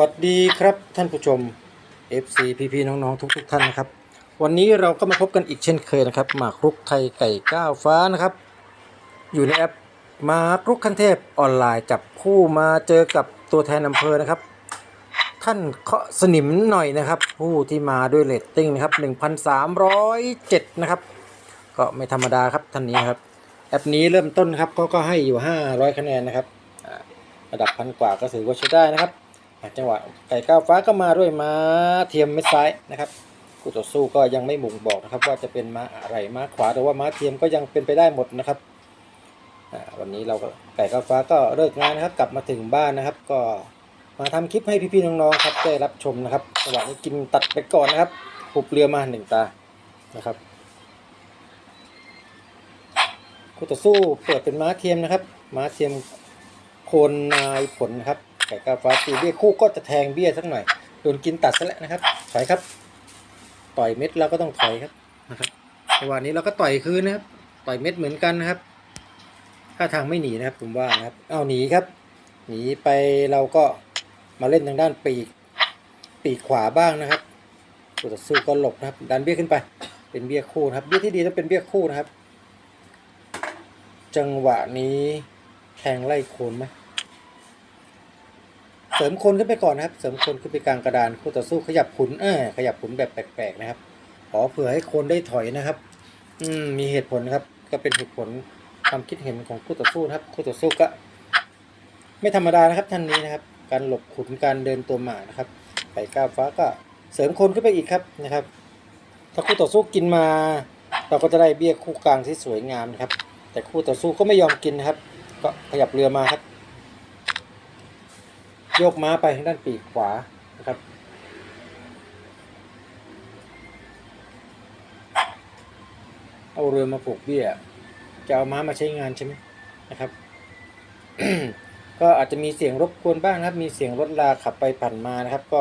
วัสดีครับท่านผู้ชม FC พี่ๆน้องๆ ทุก ๆ ท่านนะครับ วันนี้เราก็มาพบกันอีกเช่นเคยนะครับหมากรุกไทยไก่ก้าวฟ้านะครับ อยู่ในแอปหมากรุกคันเทพออนไลน์จับคู่มาเจอกับตัวแทนอำเภอนะครับ ท่านเคาะสนิมหน่อยนะครับ ผู้ที่มาด้วยเรตติ้งนะครับ1,307นะครับก็ไม่ธรรมดาครับท่านนี้ครับแอปนี้เริ่มต้นครับก็ก็ให้อยู่ 500 คะแนนนะครับระดับพันกว่าก็ถือว่าใช้ได้นะครับ จังหวะไก่ก้าวฟ้าก็มาด้วยม้าเทียมเม็ดซ้ายนะครับคู่ต่อสู้ก็ยังไม่บ่งบอกนะครับ ว่าจะเป็นม้าอะไรม้าขวาหรือว่าม้าเทียมก็ยังเป็นไปได้หมดนะครับวันนี้เราก็ไก่ก้าวฟ้าก็เลิกงานนะครับ กลับมาถึงบ้านนะครับ ก็มาทำคลิปให้พี่ๆน้องๆครับได้รับชมนะครับจังหวะนี้กินตัดไปก่อนนะครับหุบเรือมาหนึ่งตานะครับคู่ต่อสู้เปิดเป็นม้าเทียมนะครับ ม้าเทียมโคนนายผลนะครับ ไก่กาฟ้าตีเบี้ยคู่ก็จะแทงเบี้ยสักหน่อยโดนกินตัดซะแล้วนะครับ ถอยครับ ต่อยเม็ดเราก็ต้องถอยครับนะครับจังหวะนี้เราก็ต่อยคืนนะครับ ต่อยเม็ดเหมือนกันนะครับ ถ้าทางไม่หนีนะครับผมว่านะครับ เอาหนีครับ หนีไปเราก็มาเล่นทางด้านปีก ปีกขวาบ้างนะครับคู่ต่อสู้ก็หลบนะครับ ดันเบี้ยขึ้นไป เป็นเบี้ยคู่นะครับ เบี้ยที่ดีต้องเป็นเบี้ยคู่นะครับ จังหวะนี้แทงไล่โคนไหม เสริมคนขึ้นไปก่อนนะครับ เสริมคนขึ้นไปกลางกระดานคู่ต่อสู้ขยับขุนเออขยับขุนแบบแปลกๆนะครับขอเผื่อให้คนได้ถอยนะครับ อืมมีเหตุผลครับ ก็เป็นเหตุผลความคิดเห็นของคู่ต่อสู้นะครับคู่ต่อสู้ก็ ไม่ธรรมดานะครับท่านนี้นะครับ การหลบขุนการเดินตัวหมานะครับไก่ก้าวฟ้าก็เสริมคนขึ้นไปอีกครับนะครับ ถ้าคู่ต่อสู้กินมา เราก็จะได้เบี้ยคู่กลางที่สวยงามนะครับ แต่คู่ต่อสู้ก็ไม่ยอมกินนะครับ ก็ขยับเรือมาครับ โยกม้าไปทางด้านปีกขวานะครับ เอาเรือมาผูกเบี้ย จะเอาม้ามาใช้งานใช่ไหมนะครับ ก็อาจจะมีเสียงรบกวนบ้างนะครับ มีเสียงรถลาขับไปผ่านมานะครับ ก็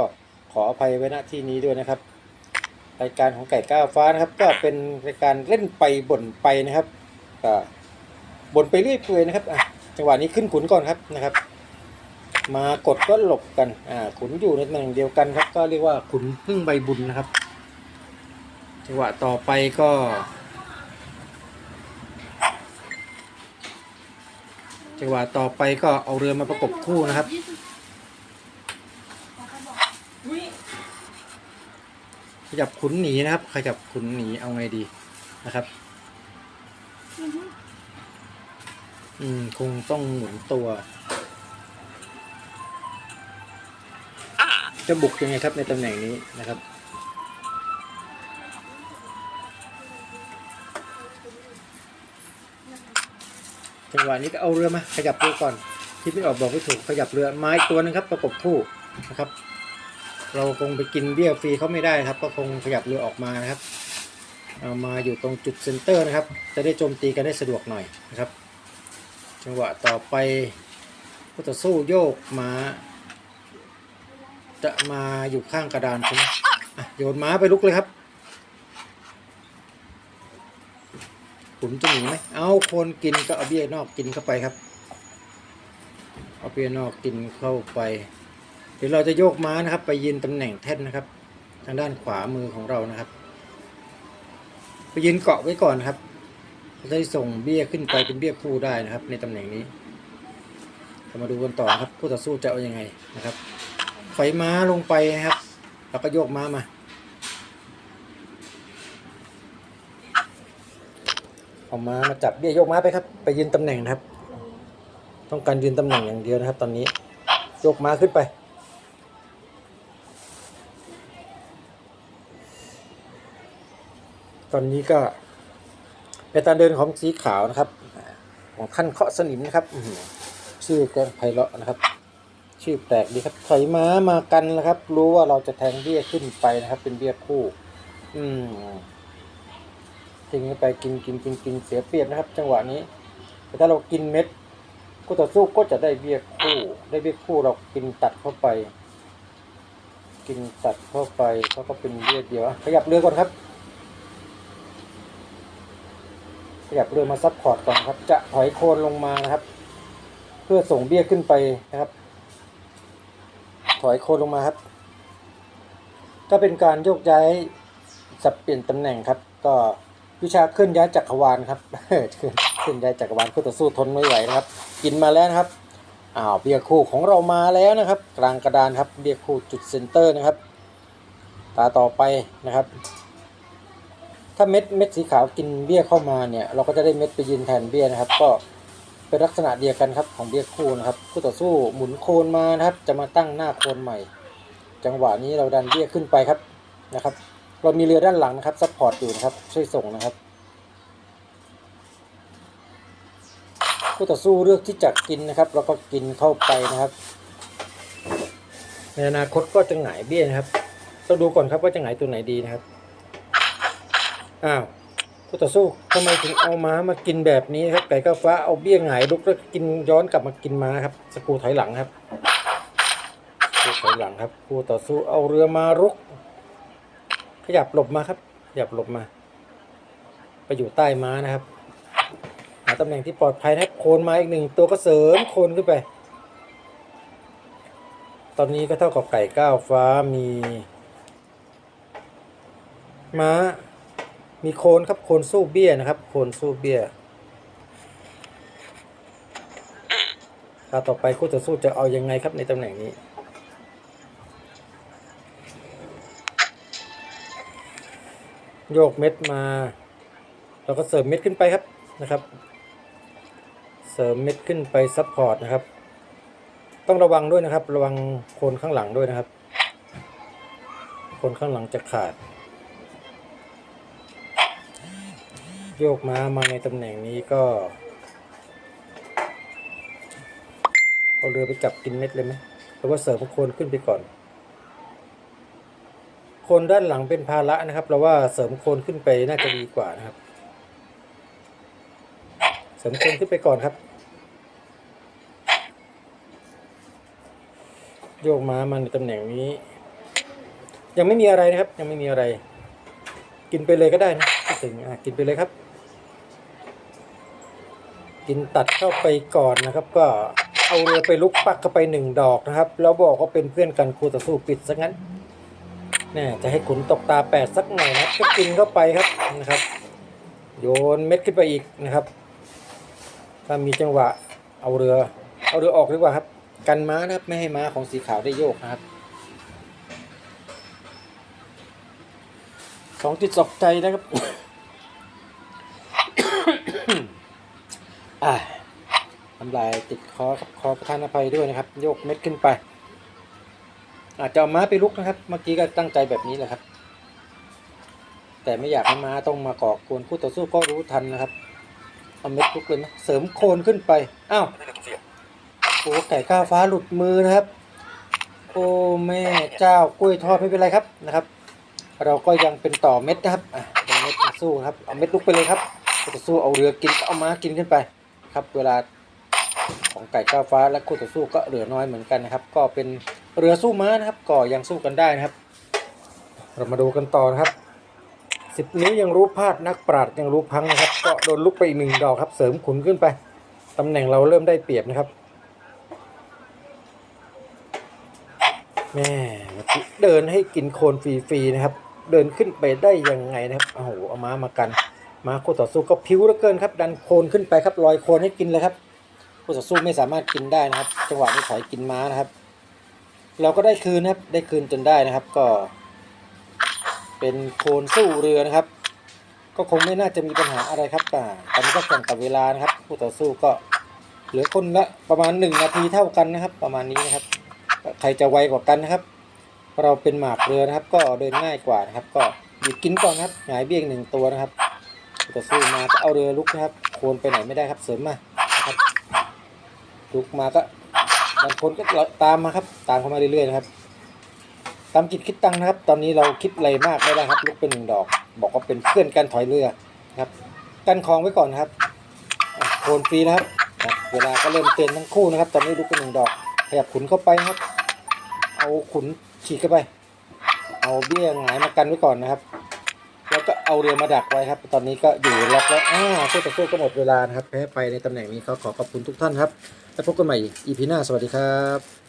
ขออภัยไว้ณที่นี้ด้วยนะครับ รายการของไก่ก้าวฟ้านะครับ ก็เป็นรายการเล่นไปบ่นไปนะครับก็บ่นไปเรื่อยเปื่อยนะครับจังหวะนี้ขึ้นขุนก่อนครับนะครับ มากดก็หลบกัน อ่า ขุนอยู่ในตำแหน่งเดียวกันครับ ก็เรียกว่าขุนพึ่งใบบุญนะครับ จังหวะต่อไปก็จังหวะต่อไปก็เอาเรือมาประกบคู่นะครับ ขยับขุนหนีนะครับ ขยับขุนหนีเอาไงดีนะครับ อืม คงต้องหมุนตัว จะบุกยังไงครับในตำแหน่งนี้นะครับ จังหวะนี้ก็เอาเรือมาขยับเรือก่อนที่ไม่ออกบอกไม่ถูกขยับเรือไม้ตัวหนึงครับประกบคู่นะครับ เราคงไปกินเบี้ยฟรีเขาไม่ได้ครับ ก็คงขยับเรือออกมานะครับเอามาอยู่ตรงจุดเซนเตอร์นะครับ จะได้โจมตีกันได้สะดวกหน่อยนะครับ จังหวะต่อไปผู้ต่อสู้โยกมา จะมาอยู่ข้างกระดานใช่ไหมอะโยนม้าไปลุกเลยครับขุนจะหนีไหมเอาคนกินก็เอาเบี้ยนอกกินเข้าไปครับ เอาเบี้ยนอกกินเข้าไป เดี๋ยวเราจะโยกม้านะครับ ไปยืนตำแหน่งแท่นนะครับ ทางด้านขวามือของเรานะครับ ไปยืนเกาะไว้ก่อนนครับจะได้ส่งเบี้ยขึ้นไปเป็นเบี้ยคู่ได้นะครับ ในตำแหน่งนี้มาดูกันต่อครับคู่ต่อสู้จะเอาอยัางไงนะครับ ไฟม้าลงไปนะครับ แล้วก็โยกม้ามาเอาม้ามาจับเบี้ยโยกม้าไปครับ ไปยืนตำแหน่งนะครับ ต้องการยืนตำแหน่งอย่างเดียวนะครับ ตอนนี้โยกม้าขึ้นไปตอนนี้ก็เป็นการเดินของสีขาวนะครับ ของท่านเคาะสนิมนะครับชื่อก็ไพเราะนะครับ ชื่อแปลกดีครับถอยม้ามากันนะครับ รู้ว่าเราจะแทงเบี้ยขึ้นไปนะครับ เป็นเบี้ยคู่ อืมทิ้งไปกินกินกินกินเสียเปรียบนะครับ จังหวะนี้ แต่ถ้าเรากินเม็ดคู่ต่อสู้ก็จะได้เบี้ยคู่ ได้เบี้ยคู่เรากินตัดเข้าไป กินตัดเข้าไปเขาก็เป็นเบี้ยเดียวขยับเรือก่อนครับ ขยับเรือมาซับพอร์ตก่อนครับ จะถอยโคนลงมานะครับ เพื่อส่งเบี้ยขึ้นไปนะครับ ถอยโคนลงมาครับ ก็เป็นการโยกย้ายสับเปลี่ยนตำแหน่งครับ ก็วิชาเคลื่อนย้ายจักรวาลครับเคลื่อนย้ายจักรวาลคู่ต่อสู้ทนไม่ไหวนะครับ กินมาแล้วนะครับอ้าวเบียร์คู่ของเรามาแล้วนะครับ กลางกระดานครับเบียร์คู่จุดเซนเตอร์นะครับ ตาต่อไปนะครับ ถ้าเม็ดเม็ดสีขาวกินเบี้ยเข้ามาเนี่ย เราก็จะได้เม็ดไปยืนแทนเบี้ยนะครับ ก็ เป็นลักษณะเดียวกันครับของเบี้ยคู่นะครับคู่ต่อสู้หมุนโคนมานะครับ จะมาตั้งหน้าโคนใหม่ จังหวะนี้เราดันเบี้ยขึ้นไปครับนะครับ เรามีเรือด้านหลังนะครับซัพพอร์ตอยู่นะครับช่วยส่งนะครับคู่ต่อสู้เลือกที่จะกินนะครับเราก็กินเข้าไปนะครับ ในอนาคตก็จะหงายเบี้ยนะครับต้องดูก่อนครับว่าจะหงายตัวไหนดีนะครับอ้าว คู่ต่อสู้ทำไมถึงเอาม้ามากินแบบนี้ครับไก่ก้าวฟ้าเอาเบี้ยหงายลุกแล้วกินย้อนกลับมากินม้าครับสกูถอยหลังครับสกูถอยหลังครับคู่ต่อสู้เอาเรือมารุก ขยับหลบมาครับขยับหลบมา ไปอยู่ใต้ม้านะครับหาตำแหน่งที่ปลอดภัยนะโคนมาอีกหนึ่งตัวก็เสริมโคนขึ้นไป ตอนนี้ก็เท่ากับไก่ก้าวฟ้ามี ม้า มีโคนครับโคนสู้เบี้ยนะครับ โคนสู้เบี้ยถ้าต่อไปคู่ต่อสู้จะเอายังไงครับในตำแหน่งนี้ โยกเม็ดมาเราก็เสริมเม็ดขึ้นไปครับนะครับ เสริมเม็ดขึ้นไปซับพอร์ตนะครับ ต้องระวังด้วยนะครับ ระวังโคนข้างหลังด้วยนะครับโคนข้างหลังจะขาด โยกม้ามาในตำแหน่งนี้ก็เอาเรือไปจับกินเม็ดเลยไหมหรือว่าเสริมโคนขึ้นไปก่อน คนด้านหลังเป็นภาระนะครับ เราว่าเสริมโคนขึ้นไปน่าจะดีกว่านะครับ เสริมโคนขึ้นไปก่อนครับ โยกม้ามาในตำแหน่งนี้ ยังไม่มีอะไรนะครับ ยังไม่มีอะไร กินไปเลยก็ได้นะ ถึงอะกินไปเลยครับ กินตัดเข้าไปก่อนนะครับ ก็เอาเรือไปลุกปักเข้าไปหนึ่งดอกนะครับ แล้วบอกว่าเป็นเพื่อนกันครูต่อสู้ปิดซะงั้นแน่จะให้ขุนตกตาแปดสักหน่อยนะก็กินเข้าไปครับนะครับ โยนเม็ดขึ้นไปอีกนะครับถ้ามีจังหวะเอาเรือ เอาเรือออกดีกว่าครับ กันม้านะครับไม่ให้ม้าของสีขาวได้โยกนะครับสองจิตสองใจนะครับ อ่าทำลายติดคอครับคอประธานอภัยด้วยนะครับ โยกเม็ดขึ้นไป อาจจะเอาม้าไปลุกนะครับ เมื่อกี้ก็ตั้งใจแบบนี้แหละครับ แต่ไม่อยากให้ม้าต้องมาก่อกวนคู่ต่อสู้ก็รู้ทันนะครับ เอาเม็ดลุกเลยนะเสริมโคนขึ้นไป อ้าวโอ้ไก่ก้าวฟ้าหลุดมือนะครับ โอ้แม่เจ้ากล้วยทอดไม่เป็นไรครับนะครับ เราก็ยังเป็นต่อเม็ดนะครับอะเป็นเม็ดสู้ครับ เอาเม็ดลุกไปเลยครับต่อสู้เอาเรือกินเอาม้ากินขึ้นไป ครับเวลาของไก่ก้าวฟ้าและคู่ต่อสู้ก็เหลือน้อยเหมือนกันนะครับ ก็เป็นเรือสู้ม้านะครับ ก็ยังสู้กันได้นะครับ เรามาดูกันต่อนะครับสิบนิ้วยังรู้พลาดนักปราดยังรู้พังนะครับ ก็โดนลุกไปอีกหนึ่งดอกครับ เสริมขุนขึ้นไปตำแหน่งเราเริ่มได้เปรียบนะครับแม่เดินให้กินโคลนฟรีๆนะครับ เดินขึ้นไปได้ยังไงนะครับโอ้โหเอาม้ามากัน มาคู่ต่อสู้ก็พิ้วเหลือเกินครับ ดันโคลนขึ้นไปครับลอยโคลนให้กินเลยครับคู่ต่อสู้ไม่สามารถกินได้นะครับ จังหวะนี้ถอยกินม้านะครับ เราก็ได้คืนนะครับ ได้คืนจนได้นะครับ ก็ เป็นโคลนสู้เรือนะครับ ก็คงไม่น่าจะมีปัญหาอะไรครับแต่ตอนนี้ก็แข่งกับเวลานะครับคู่ต่อสู้ก็เหลือคนละประมาณหนึ่งนาทีเท่ากันนะครับ ประมาณนี้นะครับ ใครจะไวกว่ากันนะครับ เราเป็นหมากเรือนะครับ ก็เดินง่ายกว่านะครับ ก็หยิบกินก่อนครับหงายเบี้ยงหนึ่งตัวนะครับ คู่ต่อสู้มาก็เอาเรือลุกนะครับ โคนไปไหนไม่ได้ครับ เสริมมาครับลุกมาก็บางคนก็ตามมาครับ ตามเข้ามาเรื่อยๆนะครับ ตามจิตคิดตังนะครับ ตอนนี้เราคิดอะไรมากไม่ได้ครับ ลุกเป็นหนึ่งดอก บอกว่าเป็นเพื่อนกันถอยเรือครับ กันคลองไว้ก่อนครับ โคนฟรีนะครับ เวลาก็เริ่มเตือนทั้งคู่นะครับ ตอนนี้ลุกเป็นหนึ่งดอก ขยับขุนเข้าไปครับ เอาขุนฉีกเข้าไป เอาเบี้ยหงายมากันไว้ก่อนนะครับ เอาเรือมาดักไว้ครับ ตอนนี้ก็อยู่ล็อกแล้วอ่าคู่ต่อสู้ก็หมดเวลานะครับแพ้ไปในตำแหน่งนี้เขาขอขอบคุณทุกท่านครับ แล้วพบกันใหม่อีพีหน้าสวัสดีครับ